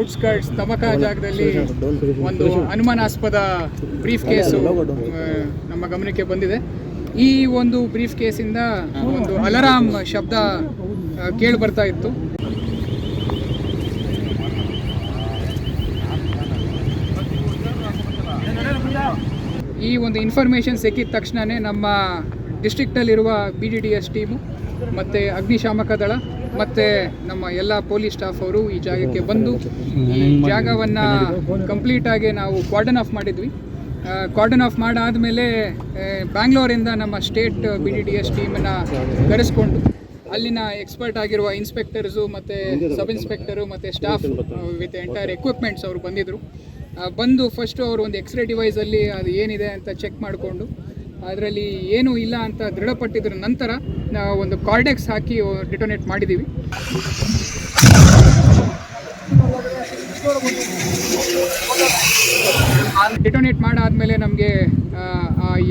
Outskirts ತಮಕ ಜಾಗದಲ್ಲಿ ಒಂದು ಅನುಮಾನಾಸ್ಪದ ಬ್ರೀಫ್ ಕೇಸು ನಮ್ಮ ಗಮನಕ್ಕೆ ಬಂದಿದೆ. ಈ ಒಂದು ಬ್ರೀಫ್ ಕೇಸಿಂದ ಒಂದು ಅಲರಾಮ್ ಶಬ್ದ ಕೇಳಿ ಬರ್ತಾ ಇತ್ತು. ಈ ಒಂದು ಇನ್ಫಾರ್ಮೇಷನ್ ಸಿಕ್ಕಿದ ತಕ್ಷಣವೇ ನಮ್ಮ ಡಿಸ್ಟ್ರಿಕ್ಟಲ್ಲಿರುವ B D D S team ಮತ್ತು ಅಗ್ನಿಶಾಮಕ ದಳ ಮತ್ತು ನಮ್ಮ ಎಲ್ಲ ಪೊಲೀಸ್ ಸ್ಟಾಫ್ ಅವರು ಈ ಜಾಗಕ್ಕೆ ಬಂದು ಈ ಜಾಗವನ್ನು ಕಂಪ್ಲೀಟಾಗಿ ನಾವು ಕಾರ್ಡನ್ ಆಫ್ ಮಾಡಿದ್ವಿ. ಕಾರ್ಡನ್ ಆಫ್ ಮಾಡಾದಮೇಲೆ ಬ್ಯಾಂಗ್ಳೂರಿಂದ ನಮ್ಮ state B D D S ಟೀಮನ್ನು ಕರೆಸ್ಕೊಂಡು ಅಲ್ಲಿನ ಎಕ್ಸ್ಪರ್ಟ್ ಆಗಿರುವ ಇನ್ಸ್ಪೆಕ್ಟರ್ಸು ಮತ್ತು ಸಬ್ ಇನ್ಸ್ಪೆಕ್ಟರು ಮತ್ತು ಸ್ಟಾಫ್ ವಿತ್ ಎಂಟೈರ್ ಎಕ್ವಿಪ್ಮೆಂಟ್ಸ್ ಅವರು ಬಂದಿದ್ದರು ಬಂದು ಫಸ್ಟು ಅವರು ಒಂದು ಎಕ್ಸ್ರೇ ಡಿವೈಸಲ್ಲಿ ಅದು ಏನಿದೆ ಅಂತ ಚೆಕ್ ಮಾಡಿಕೊಂಡು ಅದರಲ್ಲಿ ಏನೂ ಇಲ್ಲ ಅಂತ ದೃಢಪಟ್ಟಿದ್ರ ನಂತರ ನಾವು ಒಂದು ಕಾರ್ಡೆಕ್ಸ್ ಹಾಕಿ ಡಿಟೊನೇಟ್ ಮಾಡಿದ್ದೀವಿ. ಡಿಟೊನೇಟ್ ಮಾಡಾದಮೇಲೆ ನಮಗೆ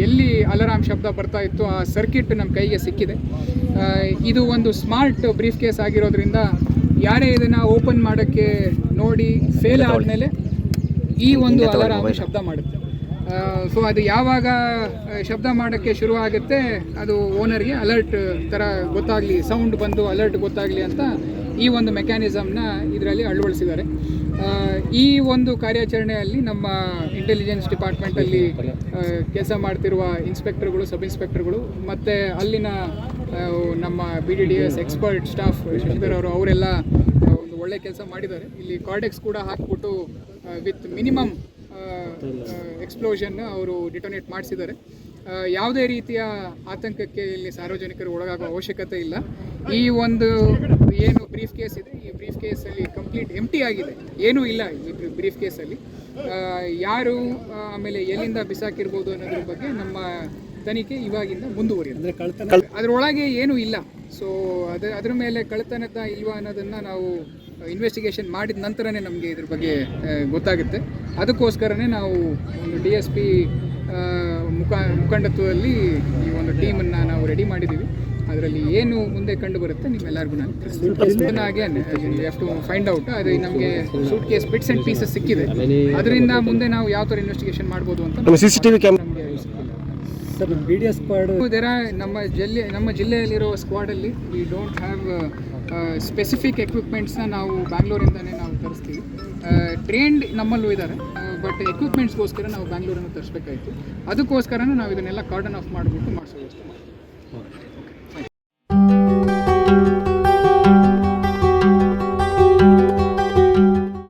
ಎಲ್ಲಿ ಅಲರಾಮ್ ಶಬ್ದ ಬರ್ತಾ ಇತ್ತು ಆ ಸರ್ಕಿಟ್ ನಮ್ಮ ಕೈಗೆ ಸಿಕ್ಕಿದೆ. ಇದು ಒಂದು ಸ್ಮಾರ್ಟ್ ಬ್ರೀಫ್ ಕೇಸ್ ಆಗಿರೋದ್ರಿಂದ ಯಾರೇ ಇದನ್ನು ಓಪನ್ ಮಾಡೋಕ್ಕೆ ನೋಡಿ ಫೇಲ್ ಆದಮೇಲೆ ಈ ಒಂದು ಅಲರಾಮ್ ಶಬ್ದ ಮಾಡುತ್ತೆ. ಸೊ ಅದು ಯಾವಾಗ ಶಬ್ದ ಮಾಡೋಕ್ಕೆ ಶುರು ಆಗುತ್ತೆ ಅದು ಓನರ್ಗೆ ಅಲರ್ಟ್ ಥರ ಗೊತ್ತಾಗಲಿ ಸೌಂಡ್ ಬಂದು ಅಲರ್ಟ್ ಗೊತ್ತಾಗಲಿ ಅಂತ ಈ ಒಂದು ಮೆಕ್ಯಾನಿಸಮ್ನ ಇದರಲ್ಲಿ ಅಳವಡಿಸಿದ್ದಾರೆ. ಈ ಒಂದು ಕಾರ್ಯಾಚರಣೆಯಲ್ಲಿ ನಮ್ಮ ಇಂಟೆಲಿಜೆನ್ಸ್ ಡಿಪಾರ್ಟ್ಮೆಂಟಲ್ಲಿ ಕೆಲಸ ಮಾಡ್ತಿರುವ ಇನ್ಸ್ಪೆಕ್ಟರ್ಗಳು ಸಬ್ ಇನ್ಸ್ಪೆಕ್ಟರ್ಗಳು ಮತ್ತು ಅಲ್ಲಿನ ನಮ್ಮ B D D S expert staff Shashidhar ಅವರು, ಅವರೆಲ್ಲ ಒಂದು ಒಳ್ಳೆ ಕೆಲಸ ಮಾಡಿದ್ದಾರೆ. ಇಲ್ಲಿ ಕಾರ್ಡೆಕ್ಸ್ ಕೂಡ ಹಾಕ್ಬಿಟ್ಟು ವಿತ್ ಮಿನಿಮಮ್ ಎಕ್ಸ್ಪ್ಲೋಷನ್ ಅವರು ಡಿಟೊನೇಟ್ ಮಾಡಿಸಿದ್ದಾರೆ. ಯಾವುದೇ ರೀತಿಯ ಆತಂಕಕ್ಕೆ ಇಲ್ಲಿ ಸಾರ್ವಜನಿಕರು ಒಳಗಾಗುವ ಅವಶ್ಯಕತೆ ಇಲ್ಲ. ಈ ಒಂದು ಏನು ಬ್ರೀಫ್ ಕೇಸ್ ಇದೆ ಈ ಬ್ರೀಫ್ ಕೇಸಲ್ಲಿ ಕಂಪ್ಲೀಟ್ ಎಂಟಿ ಆಗಿದೆ. ಏನೂ ಇಲ್ಲ ಈ ಬ್ರೀಫ್ ಕೇಸಲ್ಲಿ ಯಾರು ಆಮೇಲೆ ಎಲ್ಲಿಂದ ಬಿಸಾಕಿರ್ಬೋದು ಅನ್ನೋದ್ರ ಬಗ್ಗೆ ನಮ್ಮ ತನಿಖೆ ಇವಾಗಿಂದ ಮುಂದುವರಿಯುತ್ತೆ ಅದರೊಳಗೆ ಏನೂ ಇಲ್ಲ. ಸೊ ಅದ ಅದ್ರ ಮೇಲೆ ಕಳ್ತನದ ಇಲ್ವಾ ಅನ್ನೋದನ್ನು ನಾವು ಇನ್ವೆಸ್ಟಿಗೇಷನ್ ಮಾಡಿದ ನಂತರನೇ ನಮಗೆ ಇದ್ರ ಬಗ್ಗೆ ಗೊತ್ತಾಗುತ್ತೆ. ಅದಕ್ಕೋಸ್ಕರನೇ ನಾವು ಒಂದು ಡಿ ಎಸ್ ಪಿ ಮುಖ ಮುಖಂಡತ್ವದಲ್ಲಿ ಈ ಒಂದು ಟೀಮನ್ನು ನಾವು ರೆಡಿ ಮಾಡಿದ್ದೀವಿ. ಅದರಲ್ಲಿ ಏನು ಮುಂದೆ ಕಂಡು ಬರುತ್ತೆ ನಿಮ್ಮೆಲ್ಲರಿಗೂ ನಾನು ಹಾಗೆ ಹ್ಯಾವ್ ಟು ಫೈಂಡ್ ಔಟ್ ಅದು ನಮಗೆ suitcase bits and pieces ಸಿಕ್ಕಿದೆ ಅದರಿಂದ ಮುಂದೆ ನಾವು ಯಾವ ಥರ ಇನ್ವೆಸ್ಟಿಗೇಷನ್ ಮಾಡ್ಬೋದು ಅಂತ C C T V camera ನಮಗೆ sir B D S squad ನಮ್ಮ ಜಿಲ್ಲೆ ನಮ್ಮ ಜಿಲ್ಲೆಯಲ್ಲಿರೋ ಸ್ಕ್ವಾಡಲ್ಲಿ ವಿ ಡೋಂಟ್ ಹ್ಯಾವ್ ಸ್ಪೆಸಿಫಿಕ್ ಎಕ್ವಿಪ್ಮೆಂಟ್ಸ್ನ ನಾವು ಬ್ಯಾಂಗ್ಳೂರಿಂದನೇ ನಾವು ತರಿಸ್ತೀವಿ. ಟ್ರೇಂಡ್ ನಮ್ಮಲ್ಲೂ ಇದ್ದಾರೆ ಬಟ್ ಎಕ್ವಿಪ್ಮೆಂಟ್ಸ್ಗೋಸ್ಕರ ನಾವು ಬ್ಯಾಂಗ್ಳೂರನ್ನು ತರಿಸ್ಬೇಕಾಯಿತು. ಅದಕ್ಕೋಸ್ಕರನೇ ನಾವು ಇದನ್ನೆಲ್ಲ ಕಾರ್ಡನ್ ಆಫ್ ಮಾಡಿಬಿಟ್ಟು ಮಾಡಿಸೋ ವ್ಯವಸ್ಥೆ ಮಾಡ್ತೀವಿ